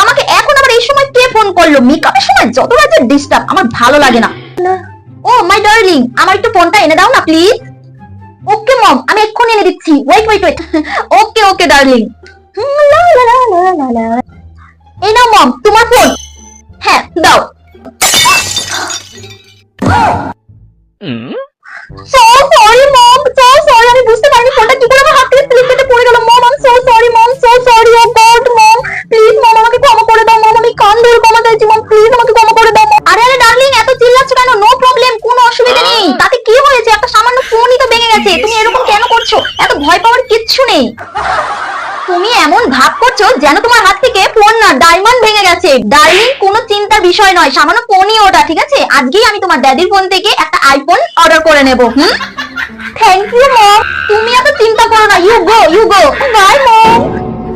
আমাকে এখন আবার এই সময় কে ফোন করল? মেকআপের সময় যত রাতে ডিস্টার্ব আমার ভালো লাগে না। ও মাই ডার্লিং আমার একটু ফোনটা এনে দাও না প্লিজ ওকে মম আমি এক্ষুনি এনে দিচ্ছি। Wait wait wait okay okay darling এই নাও মম তোমার ফোন হ্যাঁ দাও so sorry mom so sorry আমি বুঝতে পারিনি ফোনটা কি করে আমার হাত থেকে স্লিপ কেটে পড়ে গেল mom I so sorry mom so sorry oh god mom please mom আমাকে ক্ষমা করে দাও মম আমি কান ধরে ক্ষমা চাইছি মম প্লিজ আমাকে ক্ষমা করে দাও mom। আরে আরে ডার্লিং এত চিল্লাচ্ছ কেন নো প্রবলেম কোনো অসুবিধা নেই তাতে কি হয়েছে একটা সামান্য ফোনই তো ভেঙে গেছে তুমি এরকম কেন করছ এত ভয় পাওয়ার কিচ্ছু নেই। তুমি এমন ভাব করছ যেন তোমার হাত থেকে ফোন না, ডায়মন্ড ভেঙে গেছে। ডার্লিং, কোনো চিন্তার বিষয় নয়, সামান্য ফোনই ওটা, ঠিক আছে? আজকেই আমি তোমার ড্যাডির ফোন থেকে একটা আইফোন অর্ডার করে নেব, হুম? থ্যাংক ইউ মম তুমি এত চিন্তা করো না you go you go bye mom